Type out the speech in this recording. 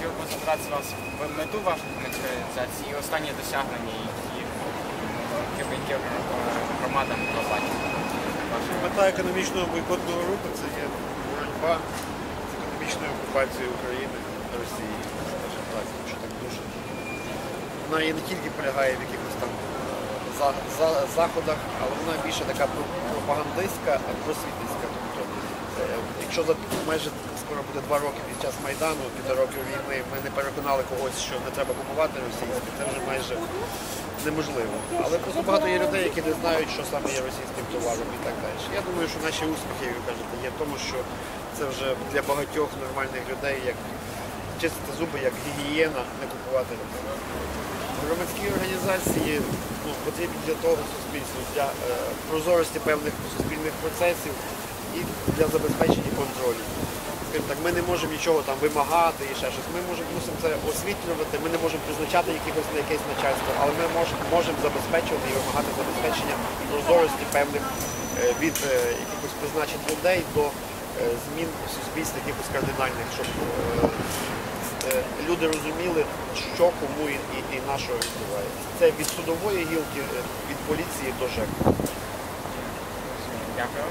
хотів би вас в мету вашої громадської і останні досягнення, які, які, е, громада бачити. Мета економічного бойкотного руху це є боротьба з економічною окупацією України Росії. Вона і не тільки полягає в якихось там за, за, заходах, але вона більше така пропагандистська, просвітницька. Е, якщо за майже скоро буде два роки під час Майдану, під років війни, ми не переконали когось, що не треба купувати російське, це вже майже неможливо. Але просто багато є людей, які не знають, що саме є російським товаром і так далі. Я думаю, що наші успіхи, як ви кажете, є в тому, що це вже для багатьох нормальних людей, як чистити зуби, як гігієна, не купувати російське. Громадські організації ну, потрібні для того суспільству, для е, прозорості певних суспільних процесів і для забезпечення контролю. Скажімо так, ми не можемо нічого там вимагати і ще щось. Ми можемо мусимо це освітлювати, ми не можемо призначати якихось на якесь начальство, але ми мож- можемо забезпечувати і вимагати забезпечення прозорості певних е, від е, якихось призначень людей до е, змін в суспільстві якихось кардинальних, щоб люди розуміли, що кому і, і, і на що відбувається. Це від судової гілки, від поліції до ЖЕК. Дякую.